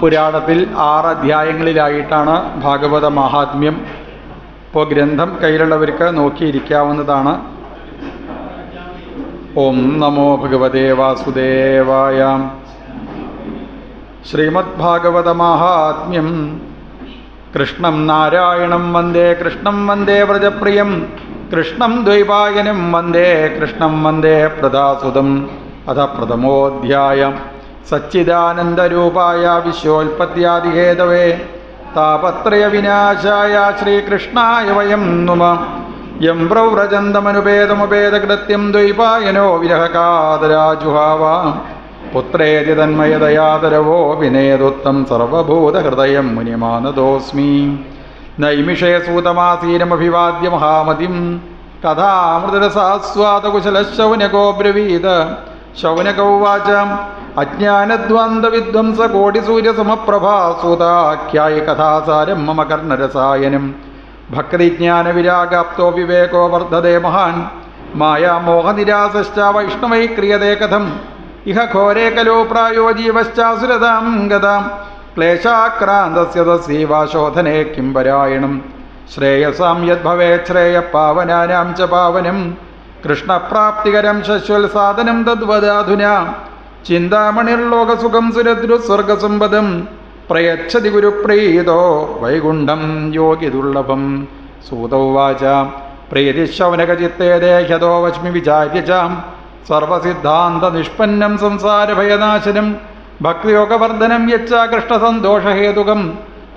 പുരാണത്തിൽ ആറ് അധ്യായങ്ങളിലായിട്ടാണ് ഭാഗവത മഹാത്മ്യം ഇപ്പോൾ ഗ്രന്ഥം കയ്യിലുള്ളവർക്ക് നോക്കിയിരിക്കാവുന്നതാണ്. ഓം നമോ ഭഗവതേ വാസുദേവായ. ശ്രീമദ് ഭാഗവത മഹാത്മ്യം. കൃഷ്ണം നാരായണം വന്ദേ കൃഷ്ണം വന്ദേ വ്രജപ്രിയം. കൃഷ്ണം ദ്വൈപായനം വന്ദേ കൃഷ്ണം വന്ദേ പ്രദാസുതം. അഥ പ്രഥമോധ്യായം. സച്ചിദാനന്ദരൂപായ വിശ്വോൽപത്യാദിഹേതവേ താപത്രയവിനാശായ ശ്രീകൃഷ്ണായ വയം നുമ. യം പ്രവ്രജന്തമനുപേതമുപേതകൃത്യം ദ്വൈപായനോ വിരഹകാതരാജുഹാവ. പുത്രേതി തന്മയദയാതരവോ വിനേതുത്തം സർവഭൂതഹൃദയം മുനിമാനദോസ്മി നൈമിഷയസൂതമാസീനമഭിവാദ്യ മഹാമതിം. കഥാമൃതരസാസ്വാദകുശലശൗനകോ ബ്രവീത ശൗനകൗവാച അജ്ഞാനദ്വാന്തവിധ്വംസ കോടിസൂര്യസമപ്രഭാസൂതാഖ്യായി കഥാസാരം മമ കർണരസായനം ഭക്തിജ്ഞാനവിരാഗാപ്തോ വിവേകോ വർദ്ധതേ മഹാൻ. മായാമോഹനിരാസശ്ച വൈഷ്ണവൈ ക്രിയതേ കഥം. ഇഹ ഘോരേ കലോ പ്രായോ ജീവശ്ചാസുരതാം ഗതാം. ക്ലേശാക്രാന്തസ്യ തസ്യൈവാശോധനേ കിം പരായണം. ശ്രേയസാം യദ്ഭവേ ശ്രേയ പാവനാനാം ച പാവനം. കൃഷ്ണപ്രാപ്തികരം ശശ്വൽ സാധനം തദ്വദാധുന. ചിന്താമണിർലോകസുഖം സുരദ്രുസ്വർഗസമ്പദം പ്രയച്ഛതി ഗുരുപ്രീതോ വൈകുണ്ഠം യോഗി ദുർലഭം സൂതൗവാച പ്രീതിശൗനകചിത്തേ ദേഹ്യതോ വശ്മി വിചാര്യ സർവസിദ്ധാന്ത നിഷ്പന്നം സംസാരഭയനാശനം. ഭക്തിയോഗവർദ്ധനം യച്ചാകൃഷ്ടസന്തോഷഹേതുകം.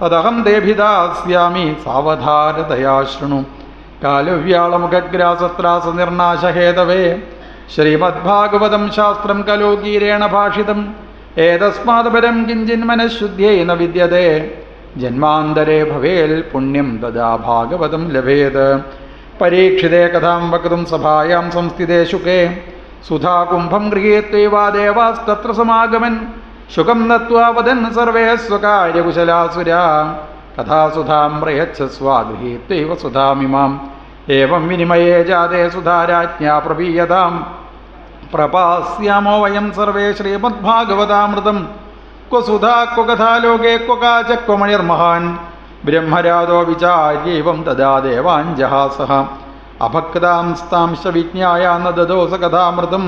തദഹം ദേഭിദാസ്യാമി സാവധാരതയാശൃണു ശൃണു കാലുവ്യാളമുഖഗ്രാസത്രാസനിർണാശഹേതവേ ശ്രീമദ്ഭാഗവതം ശാസ്ത്രം കലോകീരേണ ഭാഷിതം. ഏതസ്മാദപരം കിഞ്ചിൻ മനഃശുദ്ധ്യൈ ന വിദ്യതെ. ജന്മാന്തരേ ഭവേൽ പുണ്യം തഥാ ഭാഗവതം ലഭേത്. പരീക്ഷിതേ കഥാം വക്തും സഭായാം സംസ്ഥിതേ ശുകേ. സുധാകുംഭം ഗൃഹീത്വൈവാ ദേവാസ്തത്ര സമാഗമൻ. ശുകം നത്വാ Watan survey സ്വകാര്യകുശലാസുരാ. കഥാസുധാം പ്രയച്ഛസ്വാ ഗൃഹീത്വൈവ സുധാമിമാം. ഏവം വിനിമയേ ജാതേ സുധാരാജ്ഞാ പ്രപീയതാം പ്രപാസ്യാമോ വയം സർവേ ശ്രീമദ്ഭാഗവതാമൃതം. ക്വ സുധാ ക്വ കഥാലോകേ ക്വ കാച ക്വ മണിർമഹാൻ. ബ്രഹ്മരാധോ വിചാര്യൈവം തദാ ദേവാൻ ജഹാസഹ അഭക്താംസ്താംശ വിജ്ഞായ ന ദദോസ കഥാമൃതം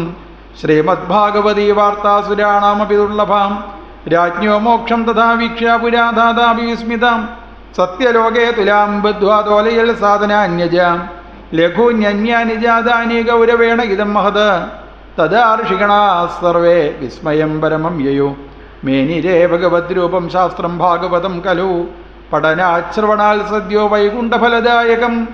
ശ്രീമദ്ഭാഗവതീ വാർത്താസുരാണാമപി ദുർലഭാം രാജ്ഞോ മോക്ഷം തഥാ വീക്ഷ്യ പുരാധാതാപി വിസ്മിതാം. സത്യലോകേ തുലാം ബദ്ധ്വാ സാധന സാധനാന്യജാം. ലഘൂന്യന്യാനി ജാതാനി ഗൗരവേണ ഇതം മഹത്. തദാർഷികണാസർവേ സർവേ വിസ്മയം പരമം യയോ. മേനിരേ ഭഗവദ്രൂപം ശാസ്ത്രം ഭാഗവതം കലു. പഠനാശ്രവണാൽ സദ്യോ വൈകുണ്ഠഫലദായകം.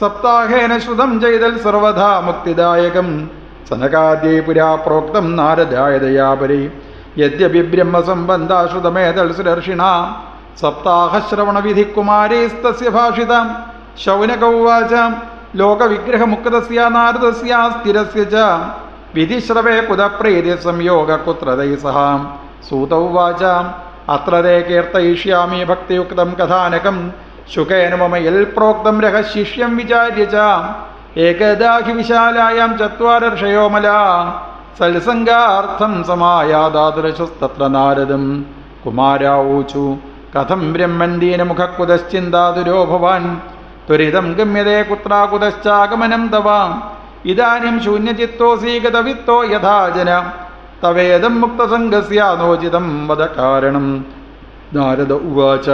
സപ്താഹേന ശ്രുതം ചെയ്തൽ സർവഥാ മുക്തിദായകം. സനകാദ്യേ പുരാ പ്രോക്തം നാരദായ ദയാപരി. യദ്യപി ബ്രഹ്മസംബന്ധാശ്രുതമേതൽ സുരർഷിണ. സപ്താഹശ്രവണവിധികുമാരൈസ്തസ്യ ഭാഷിതാം. ശൗനകൗവാച. ലോകവിഗ്രഹമുക്തസ്യ നാരദസ്യ ച. വിധിശ്രവേ കുതപ്രീതി സംയോഗ കുത്രതൈ സഹാം. സൂതൗവാചാം. അത്ര കീർത്തയിഷ്യാമി ഭക്തിയുക്തം കഥാനകം. ശുഖേന മമ പ്രോക്തം രഹശിഷ്യം വിചാര്യ ച. ഏകദാഹി വിശാലായാം ചത്വാരർഷയോമല സത്സംഗാർത്ഥം സമായാദാദൃശസ്തത്ര നാരദം. കുമാരാവൂചു കഥം ബ്രഹ്മൻ ദീനമുഖക്കുതശ്ചിന്താതുരോ ഭവാൻ ത്വരിതം ഗമ്യതേ കുത്രാകുതശ്ചാഗമനം തവാം. ഇതാനും ശൂന്യചിത്തോസീകതവിത്തോ യഥാജന. യഥാ ജന തവേദം മുക്തസംഗസ്യാനോചിതം വദ കാരണം. നാരദ ഉവാച.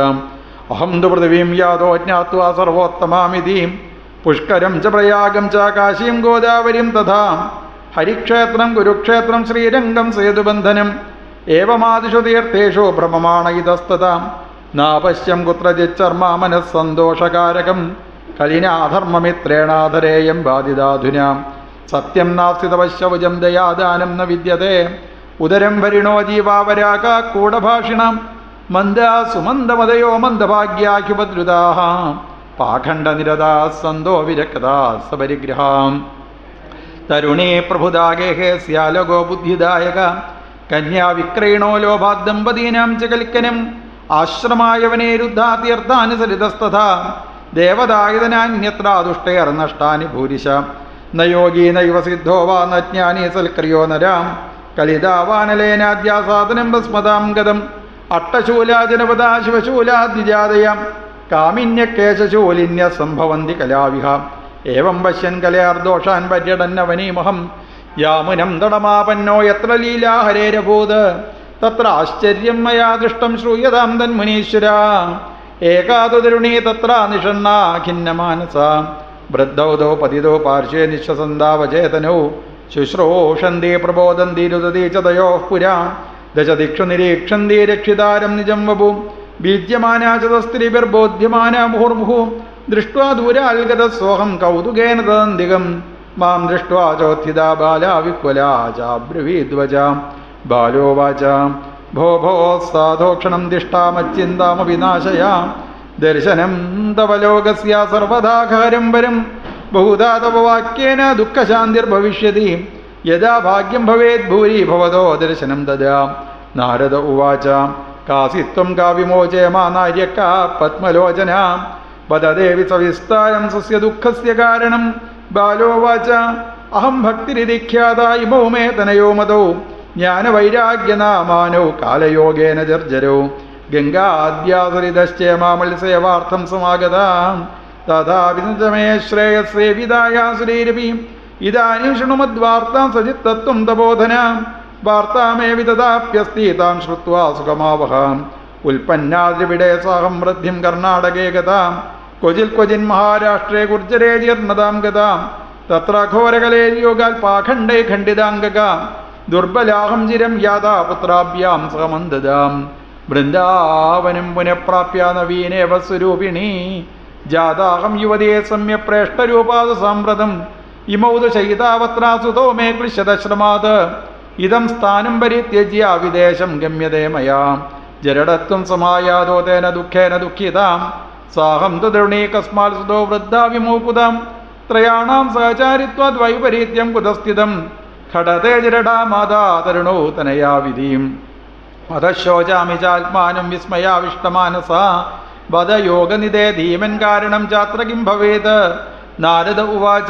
അഹം തു പൃഥിവീം യാതോ ജ്ഞാത്വാ സർവോത്തമാമിതി. പുഷ്കരം ച പ്രയാഗം ച കാശീം ഗോദാവരിം തഥാ. ഹരിക്ഷേത്രം കുരുക്ഷേത്രം ശ്രീരംഗം സേതുബന്ധനം. ഏവമാദിഷു തീർത്ഥേഷു ഭ്രമമാണ ഇതസ്തതാം. നാപശ്യം കുത്രചിച്ചർമാ മനസ്സന്തോഷകാരകം കലിനാധർമ്മമിത്രേണാധരേയം ബാധിതാധുനാം. സത്യം നാസ്തിതവശ്യവുജം ദയാദാനം ന വിദ്യത്തെ ഉദരം വരിണോ ജീവാവരാക കൂടഭാഷിണം. മന്ദ സുമന്ദമതയോ മന്ദഭാഗ്യാഹ്യുപദ്രുതാഹ പാഖണ്ഡനിരതാ സന്തോ വിരക്താ സപരിഗ്രഹാം. തരുണേ പ്രഭുദാഗേഹേ സ്യാലകോ ബുദ്ധിദായക. കന്യാവിക്രയണോ ലോഭാദമ്പതീനാം ച കൽക്കനം ആശ്രമായവനേ രുദ്ധാതീർത്ഥാനുസരിതസ്തഥ ദേവതായുധനാന്യത്ര ദുഷ്ടയർ നഷ്ടാനി ഭൂരിശ. ന യോഗീ നൈവ സിദ്ധോ വാ ന ജ്ഞാനീ സൽക്രിയോ നരാം. കലിതാവാനലേനാദ്യാസാദനം ഭസ്മതാം ഗതം. അട്ടശൂലാജനപദാ ശിവശൂലാദ്വിജാതയാം. കാമിന്യക്കേശശൂലിന്യ സംഭവന്തി കലാവിഹ. ഏവം പശ്യൻ കലയാർദോഷാൻ പര്യടന്നവനീമഹം. യാമുനം തടമാപന്നോ എത്ര ലീലാ ഹരേരഭൂത് തത്ര ആശ്ചര്യം മയാ ദൃഷ്ടം ശ്രൂയതാം തന്മുനീശ്വര ഏകാതുതരുണീ തത്ര നിഷണ്ണാ ഖിന്നമാനസ. വൃദ്ധൗതോ പതിതോ പാർശ്വേ നിശ്വസന്താവചേതനോ ശുശ്രൂഷന്തി പ്രബോധന്തി രുദതി ച തയോ പുരാ. ദശദിക്ഷു നിരീക്ഷന്തി രക്ഷിതാരം നിജം വപു. ബീജ്യമാന ചതസ്ത്രീപിർബോധ്യമാന മുഹുർമുഹു. ദൃഷ്ട്വാ ദൂരാൽഗത സ്വഹം കൗതുകേന തദന്തികം മാം ദൃഷ്ട്വാ ചോത്ഥിതാ ബാലാ വിഹ്വലാ ചാബ്രവീദ്വജാം ബാലോ വാച. ഭോ ഭോ സാധോക്ഷണം ദിഷ്ടാമച്ചിന്താമപി നാശയാം ദർശനം തവ ലോകസ്യ വരം. ബഹുധാ തവ വാക്യേന ദുഃഖശാന്തിർഭവിഷ്യതി യഥാ ഭാഗ്യം ഭവേത് ഭൂരി ഭവതോ ദർശനം ദദാം. നാരദ ഉവാച. കാസിത്വം കാവിമോചയമാ നാര്യക്ക പത്മലോചന. വദദേവി സവിസ്താരം സസ്യ ദുഃഖസ്യ കാരണം. ബാലോവാച അഹം ഭക്തിരിതിഖ്യാത ഇമോ മേ തനയോ മതോ. ജ്ഞാനവൈരാഗ്യനാമാനോ കാലയോഗേന ജർജരോ. ഗംഗാദ്യാസരിതശ്ചേമാമത്സേവാർത്ഥം സമാഗത. തഥാവിമേ ശ്രേയസേവിതായാസുരൈരപി ഇതാനും ശൃണുമദ്വാർത്താം സജിത്തത്വം തബോധന വാർത്താമേ തഥാപ്യസ്തി താം ശ്രുത്വാ സുഖമാവഹാം. ഉൽപ്പന്നാദ്രിവിടെ സാഹം വൃദ്ധിം കർണാടകേ ഗതാം. ക്വചിൽ ക്വചിൻ മഹാരാഷ്ട്രേ ഗുർജരേ ജീർണതാം ഗതാം. തത്ര ഘോരകലേ യോഗാൽ പാഖണ്ഡേ ഖണ്ഡിതാംഗക ദുർബലാഹം ചിരം യാതാ പുത്രാഭ്യാം സഹമന്ദതാം വൃന്ദാവനം പുനഃപ്രാപ്യ നവീനേവ സ്വരൂപിണി ജാതാഹം യുവതിയെ സമ്യപ്രേഷ്ടരൂപാത് സാമ്പ്രതം. ഇമൗത് ശൈതാവത്രാസുതോ മേ ക്ലിശതശ്രമാത് ഇതം സ്ഥാനം പരിത്യജ്യ വിദേശം ഗമ്യതേ മയാ. ജരടത്വം സമായാതോ തേന ദുഃഖേന ദുഃഖിതാം. സാഹം തൃണീ കസ്മാൽ സുതോ വൃദ്ധാ വിമൂകുതം. ത്രയാണാം സഹചാരിത്വാദ് വൈപരീത്യം കുതസ്ഥിതം. ഘടതേ തനയാ വിധിയും. അധശോചാമി വിസ്മയാവിഷ്ടമാനസ. വധയോഗനിതേ ധീമൻ കാരണം ചാത്ര ഭവേത്. നാരദ ഉവാച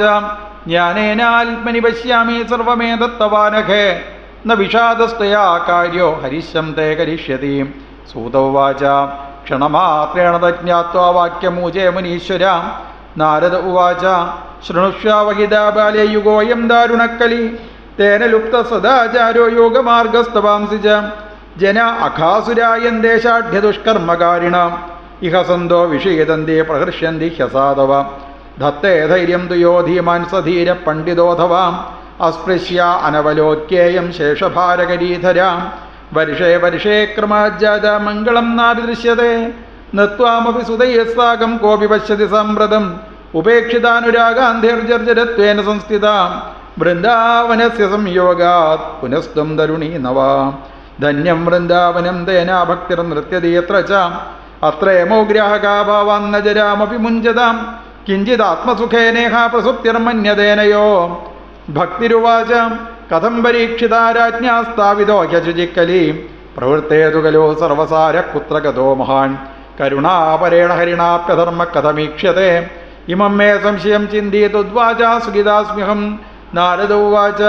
ജ്ഞാനേനാത്മനി പശ്യാമി സർവമേതത്തവാനഘേ ന വിഷാദസ്തയാ കാര്യോ ഹരിശം തേ കരിഷ്യതി. സൂത ഉവാച ക്ഷണമാത്രേണ തജ്ഞാത്വാ മുനീശ്വര. നാരദ ഉവാച ശൃണുഷ്വാവഹിതാ ബാലേ യുഗോയം ദാരുണക്കലി. തേന ലുപ്ത സദാചാരോ യോഗമാർഗസ്തവാംസി ച ജന അഖാസുരായൻ ദേശാഢ്യദുഷ്കർമ്മകാരിണാം ഇഹ സന്തോ വിഷയതന്തി പ്രഹർഷ്യന്തി ഹ്യസാധവ. ധത്തേ ധൈര്യം തുയോ ധീമാൻ സധീര പണ്ഡിതോധവാം. അസ്പൃശ്യ അനവലോക്യേയം ശേഷഭാരകരീധരാം വർഷേ വർഷേ ക്രമാജാത മംഗളം നാഭിദൃശ്യത്തെ നത്വാമപി സുതയസ്സാകം കോപി പശ്യതി സമ്പ്രദം ഉപേക്ഷിതാനുരാഗാന്ധിർജർജരത്വേന സംസ്ഥിതാം. വൃന്ദാവനസ്യ സംയോഗാത്. പുനസ്തം തരുണീ നവാ. ധന്യം വൃന്ദാവനം തേനാ ഭക്തിർ നൃത്യതി എത്ര ചാം. അത്രയമോഗ്രാഹകാഭാവാന്ന ജരാമപി മുഞ്ചതാം. കിഞ്ചിദാത്മസുഖേനേഹ പ്രസുപ്തിർമന്യതേനയോ ഭക്തിരുവാച. കഥം പരീക്ഷിതാരാജ്ഞാസ്ഥാവിതോ ഹ്യശുചിക്കലി പ്രവൃത്തേതു കലോ സർവസാര കുത്ര കഥോ മഹാൻ. കരുണാപരേണ ഹരിണാപ്യധർമ്മ കഥമീക്ഷ്യത്തെ. ഇമം മേ സംശയം ചിന്തീതുദ്വാചാ സുഖിതാസ്മ്യഹം. നാരദ ഉവാച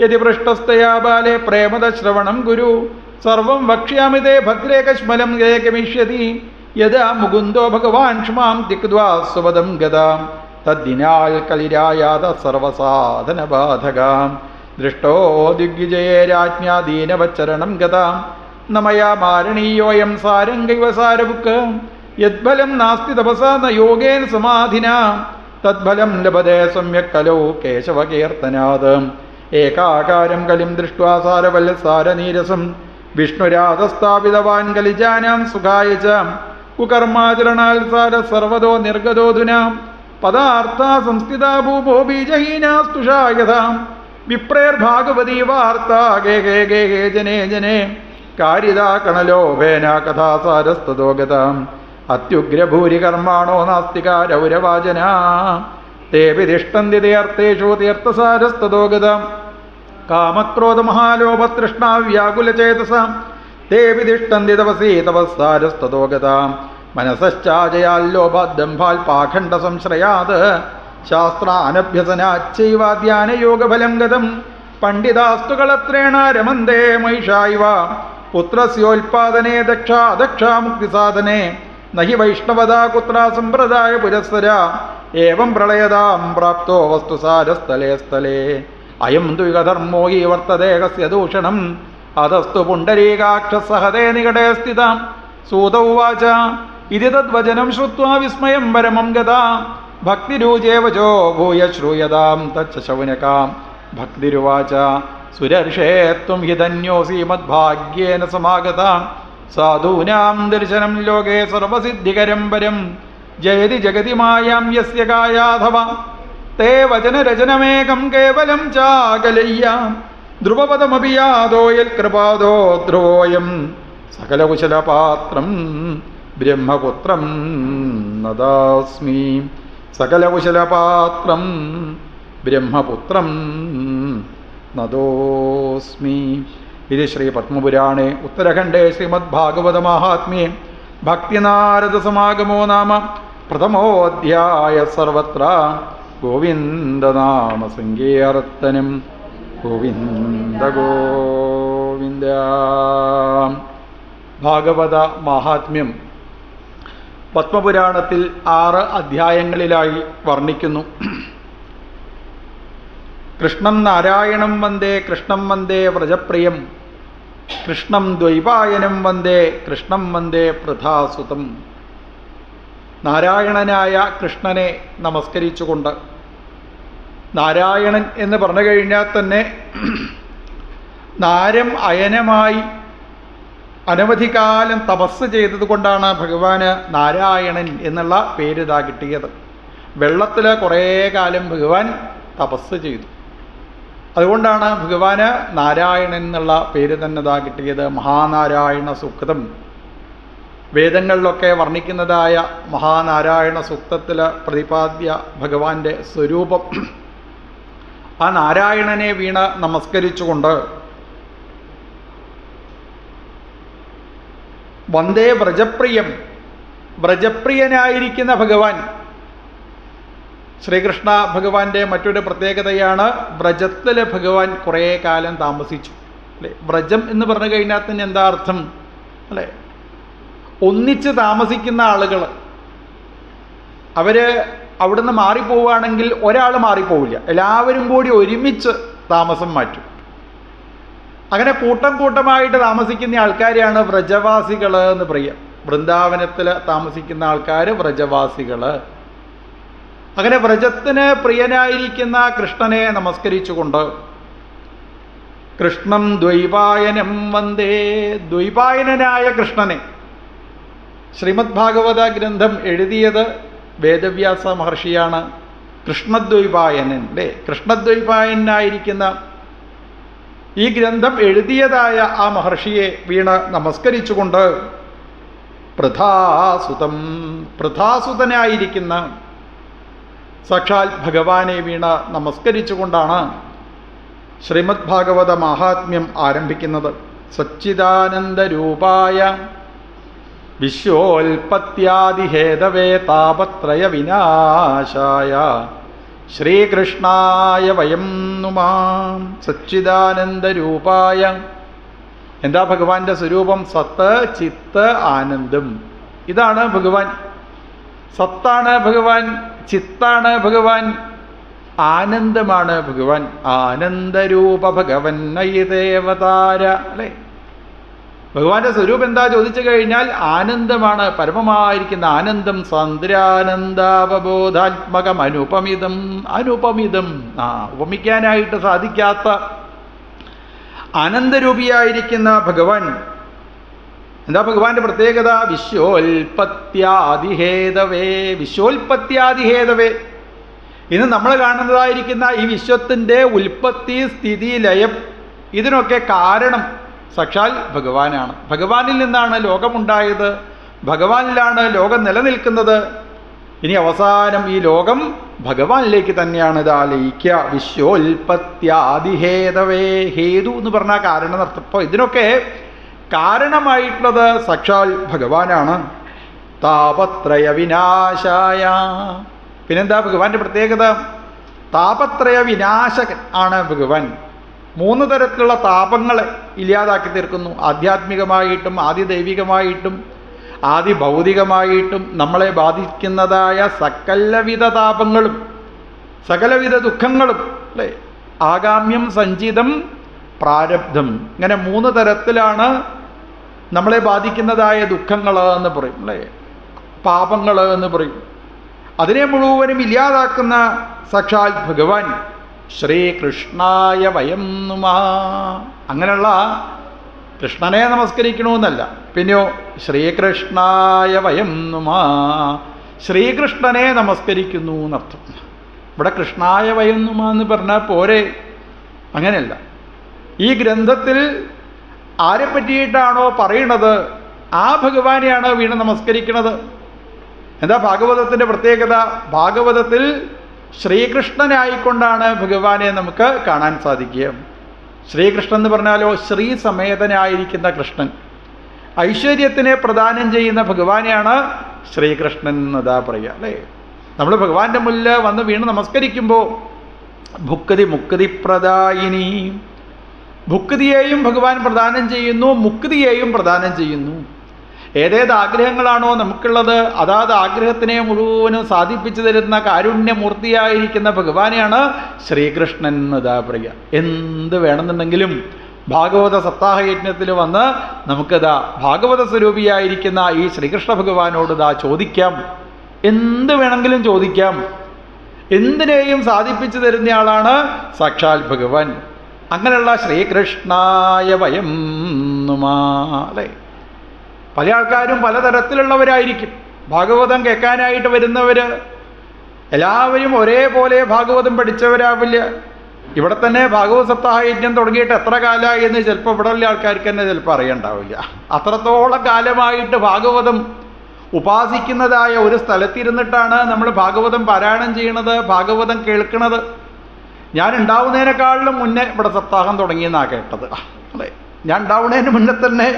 യതി പൃഷ്ടസ്തയാ ബാലെ പ്രേമത ശ്രവണം ഗുരു. സർവം വക്ഷ്യാമി തേ ഭദ്രേ കശ്മലം ഗമിഷ്യതി യഥാ മുകുന്ദോ ഭഗവാൻ ക്ഷ്മാം തിക്വാ സ്വപദം ഗതാം. തദ്ദിനാൽ കലിരായാത സർവസാധനബാധകാം. ദൃഷ്ടോ ദിഗ്വിജയേ രാജ്ഞാ ദീനവച്ചരണം ഗതാം. നമയാ മാരണീയോയം സാരംഗൈവ സാരബുക്ക് യദ്ഫലം നാസ്തി തപസാ യോഗേന സമാധിന. തദ്ഫലം ലഭതേ സമ്യക് കലോ കേശവകീർത്തനാത്. ഏകാകാരം കലിം ദൃഷ്ട്വാ സാരവല്ലസാരനീരസം വിഷ്ണുരാധസ്ഥാപിതവാൻ കലിജാനാം സുഖായ ച കുകർമാചരണാൽ സാര സർവതോ നിർഗതോധുനാം പദാർത്ഥ സംസ്ഥിതാ ഭൂപോ ബീജഹീനാസ്തുഷായതാം വിപ്രേർഭാഗവതീ വാർത്ത ഗേ ഗേ ഗേ ഗേ ജനേ ജനേ. കാരിതാ കണലോഭേന കഥാസാരസ്തോ ഗതാം അത്യുഗ്രഭൂരി കർമാണോ നാസ്തികാരൗരവാചന തേപി തിഷ്ടന്തി തീർത്ഥേഷു തീർത്ഥസാരസ്തോ ഗതാം കാമക്രോധമഹാലോപതൃഷ്ണാവ്യാകുലചേതസാം തേപി തിഷ്ടന്തി തപസീ തപസ്സാരസ്തോ ഗതാം മനസശ്ചാജയാല്ലോപാദംഭാൽ പാഖണ്ഡ സംശ്രയാത് ശാസ്ത്രാനഭ്യസനാച്ചൈവാധ്യാനയോഗഫലം ഗതം പണ്ഡിതാസ്തുകളത്രേണ രമന്തേ മൈഷായിവ പുത്രസ്യോൽപാദനേ ദക്ഷ അദക്ഷാമുക്തിസാധനെ നഹി വൈഷ്ണവതാ കുത്ര സമ്പ്രദായ പുരസ്സര. ഏവം പ്രളയതാം പ്രാപ്തോ വസ്തുസാരസ്ഥലേ സ്ഥലേ. അയം ദ്വികധർമ്മോ ഹി വർത്തദേഹസ്യ ദൂഷണം. അതസ്തു പുണ്ടരീകാക്ഷസഹതേ നികടേ സ്ഥിതാം. സൂത ഉവാച ഇതി തദ്വചനം ശ്രുത്വാ വിസ്മയം പരമം ഗതാ. ഭക്തിരൂചേവചോ ഭൂയ ശ്രൂയതാം തച്ചശൗനകാം ഭക്തിരുവാച സുരർഷേ ത്വം ഹി മദ്ഭാഗ്യേന സമാഗത. സാധൂനാം ദർശനം ലോകേ സർവസിദ്ധികരം പരം. ജയതി ജഗതി മായാം യസ്യ കായാഥവ തേ വചനരചനമേകം കേവലം ചാകലയ്യാം. ധ്രുവപദമപി യാതോ യൽകൃപാദോ ധ്രുവോയം. സകലകുശലപാത്രം ബ്രഹ്മപുത്രം നദാസ്മി. സകലകുശലപാത്രം ബ്രഹ്മപുത്രം നദോസ്മി. ഇത് ശ്രീ പത്മപുരാണേ. ഉത്തരഖണ്ഡേ ഭക്തിനാരായണ സമാഗമോ നാമ. പ്രഥമോധ്യായ സർവത്ര. ഗോവിന്ദനാമ സങ്കീർത്തനം. ഗോവിന്ദ ഗോവിന്ദ. ഭാഗവത മഹാത്മ്യം. പത്മപുരാണത്തിൽ ആറ് അധ്യായങ്ങളിലായി വർണിക്കുന്നു. കൃഷ്ണം നാരായണം വന്ദേ കൃഷ്ണം വന്ദേ വ്രജപ്രിയം. കൃഷ്ണം ദ്വൈപായനം വന്ദേ കൃഷ്ണം വന്ദേ പ്രധാസുതം. നാരായണനായ കൃഷ്ണനെ നമസ്കരിച്ചുകൊണ്ട് നാരായണൻ എന്ന് പറഞ്ഞു കഴിഞ്ഞാൽ തന്നെ നാരം അയനമായി അനവധി കാലം തപസ് ചെയ്തത് കൊണ്ടാണ് ഭഗവാന് നാരായണൻ എന്നുള്ള പേര് ഇതാ കിട്ടിയത്. വെള്ളത്തിൽ കുറേ കാലം ഭഗവാൻ തപസ് ചെയ്തു. അതുകൊണ്ടാണ് ഭഗവാന് നാരായണൻ എന്നുള്ള പേര് തന്നെ ഇതാ കിട്ടിയത് മഹാനാരായണ സൂക്തം. വേദങ്ങളിലൊക്കെ വർണിക്കുന്നതായ മഹാനാരായണ സൂക്തത്തിൽ പ്രതിപാദ്യ ഭഗവാന്റെ സ്വരൂപം. ആ നാരായണനെ വീണ നമസ്കരിച്ചുകൊണ്ട് വന്ദേ വ്രജപ്രിയം. വ്രജപ്രിയനായിരിക്കുന്ന ഭഗവാൻ ശ്രീകൃഷ്ണ ഭഗവാന്റെ മറ്റൊരു പ്രത്യേകതയാണ് വ്രജത്തിൽ ഭഗവാൻ കുറേ കാലം താമസിച്ചു. അല്ലേ? വ്രജം എന്ന് പറഞ്ഞു കഴിഞ്ഞാൽ തന്നെ എന്താ അർത്ഥം? അല്ലേ? ഒന്നിച്ച് താമസിക്കുന്ന ആളുകൾ അവർ അവിടുന്ന് മാറിപ്പോവുകയാണെങ്കിൽ ഒരാൾ മാറിപ്പോവില്ല. എല്ലാവരും കൂടി ഒരുമിച്ച് താമസം മാറ്റും. അങ്ങനെ കൂട്ടം കൂട്ടമായിട്ട് താമസിക്കുന്ന ആൾക്കാരെയാണ് വ്രജവാസികൾ എന്ന് പറയുക വൃന്ദാവനത്തിൽ താമസിക്കുന്ന ആൾക്കാർ വ്രജവാസികൾ അങ്ങനെ വ്രജത്തിന് പ്രിയനായിരിക്കുന്ന കൃഷ്ണനെ നമസ്കരിച്ചുകൊണ്ട് കൃഷ്ണം ദ്വൈപായനം വന്ദേ ദ്വൈപായനായ കൃഷ്ണനെ ശ്രീമദ് ഭാഗവത ഗ്രന്ഥം എഴുതിയത് വേദവ്യാസ മഹർഷിയാണ് കൃഷ്ണദ്വൈപായനൻ അല്ലേ കൃഷ്ണദ്വൈപായനായിരിക്കുന്ന ഈ ഗ്രന്ഥം എഴുതിയതായ ആ മഹർഷിയെ വീണ നമസ്കരിച്ചുകൊണ്ട് പ്രധാസുതം പ്രധാസുതനായിരിക്കുന്ന സാക്ഷാൽ ഭഗവാനെ വീണ നമസ്കരിച്ചുകൊണ്ടാണ് ശ്രീമദ് ഭാഗവത മഹാത്മ്യം ആരംഭിക്കുന്നത്. സച്ചിദാനന്ദരൂപായ വിശ്വോൽപത്യാദിഹേതവേ താപത്രയ വിനാശായ ശ്രീകൃഷ്ണായ വയം നുമാം. സച്ചിദാനന്ദരൂപായ. എന്താ ഭഗവാന്റെ സ്വരൂപം? സത്ത് ചിത്ത് ആനന്ദം. ഇതാണ് ഭഗവാൻ. സത്താണ് ഭഗവാൻ. ചിത്താണ് ഭഗവാൻ. ആനന്ദമാണ് ഭഗവാൻ. ആനന്ദരൂപ ഭഗവൻ ദേവതാര അല്ലേ? ഭഗവാന്റെ സ്വരൂപം എന്താ ചോദിച്ചു കഴിഞ്ഞാൽ ആനന്ദമാണ്. പരമമായിരിക്കുന്ന ആനന്ദം സന്ദ്രാനന്ദാവബോധാത്മകം അനുപമിതം അനുപമിതം. ആ ഉപമിക്കാനായിട്ട് സാധിക്കാത്ത ആനന്ദരൂപിയായിരിക്കുന്ന ഭഗവാൻ എന്താ ഭഗവാന്റെ പ്രത്യേകത? വിശ്വോൽപത്യാദിഹേതവേ വിശ്വോൽപത്യാദിഹേതവേ ഇന്ന് നമ്മൾ കാണുന്നതായിരിക്കുന്ന ഈ വിശ്വത്തിന്റെ ഉൽപ്പത്തി സ്ഥിതി ലയം ഇതിനൊക്കെ കാരണം സാക്ഷാൽ ഭഗവാനാണ്. ഭഗവാനിൽ നിന്നാണ് ലോകമുണ്ടായത്. ഭഗവാനിലാണ് ലോകം നിലനിൽക്കുന്നത്. ഇനി അവസാനം ഈ ലോകം ഭഗവാനിലേക്ക് തന്നെയാണ് ഇതാ ലയിക്കുക വിശ്വോൽപത്യാദിഹേതവേ ഹേതു എന്ന് പറഞ്ഞാൽ കാരണം അപ്പോൾ ഇതിനൊക്കെ കാരണമായിട്ടുള്ളത് സാക്ഷാൽ ഭഗവാനാണ്. താപത്രയ വിനാശായ പിന്നെന്താ ഭഗവാന്റെ പ്രത്യേകത? താപത്രയ വിനാശകൻ ആണ് ഭഗവാൻ. മൂന്ന് തരത്തിലുള്ള താപങ്ങളെ ഇല്ലാതാക്കി തീർക്കുന്നു. ആധ്യാത്മികമായിട്ടും ആദിദൈവികമായിട്ടും ആദി ഭൗതികമായിട്ടും നമ്മളെ ബാധിക്കുന്നതായ സകലവിധ താപങ്ങളും സകലവിധ ദുഃഖങ്ങളും അല്ലേ? ആഗാമ്യം സഞ്ചിതം പ്രാരബ്ധം. ഇങ്ങനെ മൂന്ന് തരത്തിലാണ് നമ്മളെ ബാധിക്കുന്നതായ ദുഃഖങ്ങൾ എന്ന് പറയും അല്ലേ? പാപങ്ങൾ എന്ന് പറയും. അതിനെ മുഴുവനും ഇല്ലാതാക്കുന്ന സാക്ഷാൽ ഭഗവാൻ ശ്രീകൃഷ്ണായ വയം നുമാ. അങ്ങനെയുള്ള കൃഷ്ണനെ നമസ്കരിക്കണമെന്നല്ല. പിന്നെയോ ശ്രീകൃഷ്ണായ വയം നുമാ. ശ്രീകൃഷ്ണനെ നമസ്കരിക്കുന്നു എന്നർത്ഥം. ഇവിടെ കൃഷ്ണായ വയം നുമാ എന്ന് പറഞ്ഞാൽ പോരെ? അങ്ങനെയല്ല. ഈ ഗ്രന്ഥത്തിൽ ആരെ പറ്റിയിട്ടാണോ പറയണത്? ആ ഭഗവാനെയാണ് വീണ് നമസ്കരിക്കുന്നത് എന്താ ഭാഗവതത്തിന്റെ പ്രത്യേകത? ഭാഗവതത്തിൽ ശ്രീകൃഷ്ണനായിക്കൊണ്ടാണ് ഭഗവാനെ നമുക്ക് കാണാൻ സാധിക്കുക. ശ്രീകൃഷ്ണൻ എന്ന് പറഞ്ഞാലോ ശ്രീ സമേതനായിരിക്കുന്ന കൃഷ്ണൻ. ഐശ്വര്യത്തിനെ പ്രദാനം ചെയ്യുന്ന ഭഗവാനെയാണ് ശ്രീകൃഷ്ണൻ എന്നതാ പറയുക അല്ലേ? നമ്മൾ ഭഗവാന്റെ മുല്ല വന്ന് വീണ് നമസ്കരിക്കുമ്പോൾ ഭുക്കതി മുക്കതി പ്രദായിനി ഭുക്തിയെയും ഭഗവാൻ പ്രദാനം ചെയ്യുന്നു മുക്തിയെയും പ്രദാനം ചെയ്യുന്നു. ഏതേത് ആഗ്രഹങ്ങളാണോ നമുക്കുള്ളത് അതാത് ആഗ്രഹത്തിനെ മുഴുവനും സാധിപ്പിച്ചു തരുന്ന കാരുണ്യമൂർത്തിയായിരിക്കുന്ന ഭഗവാനെയാണ് ശ്രീകൃഷ്ണൻ എന്നതാ പറയുക. എന്ത് വേണമെന്നുണ്ടെങ്കിലും ഭാഗവത സപ്താഹ യജ്ഞത്തിൽ വന്ന് നമുക്കിതാ ഭാഗവത സ്വരൂപിയായിരിക്കുന്ന ഈ ശ്രീകൃഷ്ണ ഭഗവാനോട് ഇതാ ചോദിക്കാം. എന്ത് വേണമെങ്കിലും ചോദിക്കാം. എന്തിനേയും സാധിപ്പിച്ചു തരുന്നയാളാണ് സാക്ഷാൽ ഭഗവാൻ. അങ്ങനെയുള്ള ശ്രീകൃഷ്ണായ വയം അല്ലേ? പല ആൾക്കാരും പലതരത്തിലുള്ളവരായിരിക്കും. ഭാഗവതം കേൾക്കാനായിട്ട് വരുന്നവർ എല്ലാവരും ഒരേപോലെ ഭാഗവതം പഠിച്ചവരാവില്ല. ഇവിടെ തന്നെ ഭാഗവത സപ്താഹയജ്ഞം തുടങ്ങിയിട്ട് എത്ര കാലമായി എന്ന് ചിലപ്പോൾ ഇവിടെ ഉള്ള ആൾക്കാർക്ക് തന്നെ ചിലപ്പോൾ അറിയണ്ടാവില്ല. അത്രത്തോളം കാലമായിട്ട് ഭാഗവതം ഉപാസിക്കുന്നതായ ഒരു സ്ഥലത്തിരുന്നിട്ടാണ് നമ്മൾ ഭാഗവതം പാരായണം ചെയ്യണത് ഭാഗവതം കേൾക്കണത്. ഞാൻ ഉണ്ടാവുന്നതിനേക്കാളിലും മുന്നേ ഇവിടെ സപ്താഹം തുടങ്ങിയെന്നാണ് കേട്ടത്. അല്ലേ ഞാൻ ഉണ്ടാവുന്നതിന് മുന്നേ തന്നെ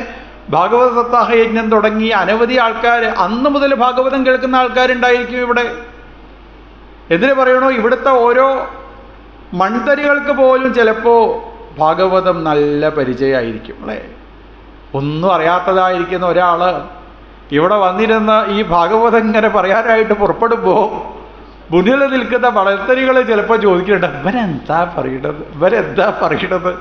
ഭാഗവത സപ്താഹ യജ്ഞം തുടങ്ങി. അനവധി ആൾക്കാർ അന്ന് മുതൽ ഭാഗവതം കേൾക്കുന്ന ആൾക്കാരുണ്ടായിരിക്കും ഇവിടെ. എന്തിനു പറയണോ? ഇവിടുത്തെ ഓരോ മൺതരികൾക്ക് പോലും ചിലപ്പോൾ ഭാഗവതം നല്ല പരിചയമായിരിക്കും അല്ലേ? ഒന്നും അറിയാത്തതായിരിക്കുന്ന ഒരാൾ ഇവിടെ വന്നിരുന്ന ഈ ഭാഗവതം ഇങ്ങനെ പറയാനായിട്ട് പുറപ്പെടുമ്പോൾ മുന്നിൽ നിൽക്കുന്ന വളർത്തരികൾ ചിലപ്പോൾ ചോദിക്കുന്നുണ്ട് ഇവരെന്താ പറയണത്? ഇവരെന്താ പറയണത്?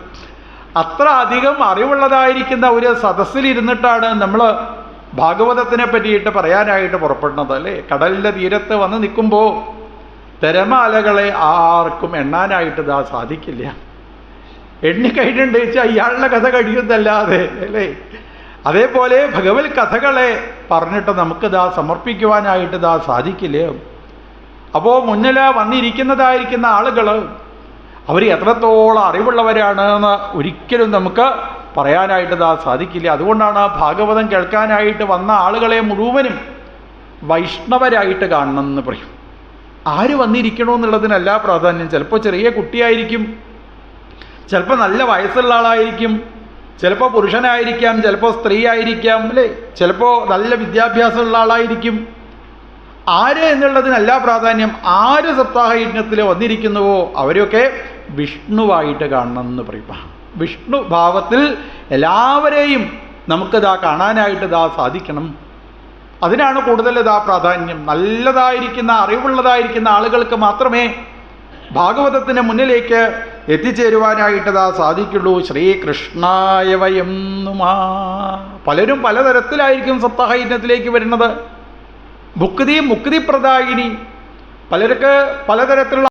അത്ര അധികം അറിവുള്ളതായിരിക്കുന്ന ഒരു സദസ്സിലിരുന്നിട്ടാണ് നമ്മൾ ഭാഗവതത്തിനെ പറ്റിയിട്ട് പറയാനായിട്ട് പുറപ്പെടുന്നത് അല്ലേ? കടലിന്റെ തീരത്ത് വന്ന് നിൽക്കുമ്പോൾ തിരമാലകളെ ആർക്കും എണ്ണാനായിട്ട് ഇതാ സാധിക്കില്ല. എണ്ണിക്കഴിഞ്ഞുണ്ട് വെച്ചാൽ ഇയാളുടെ കഥ കഴിയുന്നല്ലാതെ അല്ലേ? അതേപോലെ ഭഗവത് കഥകളെ പറഞ്ഞിട്ട് നമുക്കിതാ സമർപ്പിക്കുവാനായിട്ട് ഇതാ സാധിക്കില്ല. അപ്പോൾ മുന്നിൽ വന്നിരിക്കുന്നതായിരിക്കുന്ന ആളുകൾ അവർ എത്രത്തോളം അറിവുള്ളവരാണ് എന്ന് ഒരിക്കലും നമുക്ക് പറയാനായിട്ട് ഇതാ സാധിക്കില്ല. അതുകൊണ്ടാണ് ഭാഗവതം കേൾക്കാനായിട്ട് വന്ന ആളുകളെ മുഴുവനും വൈഷ്ണവരായിട്ട് കാണണം എന്ന് പറയും. ആര് വന്നിരിക്കണമെന്നുള്ളതിനല്ല പ്രാധാന്യം. ചിലപ്പോൾ ചെറിയ കുട്ടിയായിരിക്കും ചിലപ്പോൾ നല്ല വയസ്സുള്ള ആളായിരിക്കും ചിലപ്പോൾ പുരുഷനായിരിക്കാം ചിലപ്പോൾ സ്ത്രീ ആയിരിക്കാം അല്ലേ? ചിലപ്പോൾ നല്ല വിദ്യാഭ്യാസമുള്ള ആളായിരിക്കും. ആര് എന്നുള്ളതിനല്ല പ്രാധാന്യം. ആര് സപ്താഹ യജ്ഞത്തിൽ വന്നിരിക്കുന്നുവോ അവരെയൊക്കെ വിഷ്ണുവായിട്ട് കാണണം എന്ന് പറയുക വിഷ്ണു ഭാവത്തിൽ എല്ലാവരെയും നമുക്കിതാ കാണാനായിട്ട് ഇതാ സാധിക്കണം. അതിനാണ് കൂടുതൽ ഇതാ പ്രാധാന്യം. നല്ലതായിരിക്കുന്ന അറിവുള്ളതായിരിക്കുന്ന ആളുകൾക്ക് മാത്രമേ ഭാഗവതത്തിന് മുന്നിലേക്ക് എത്തിച്ചേരുവാനായിട്ട് എത്തിച്ചേരുവാനായിട്ടതാ സാധിക്കുള്ളൂ. ശ്രീകൃഷ്ണായ വയം നുമാ. പലരും പലതരത്തിലായിരിക്കും സപ്താഹയജ്ഞത്തിലേക്ക് വരുന്നത്. മുക്തി പ്രദായിനി പലർക്ക് പലതരത്തിലുള്ള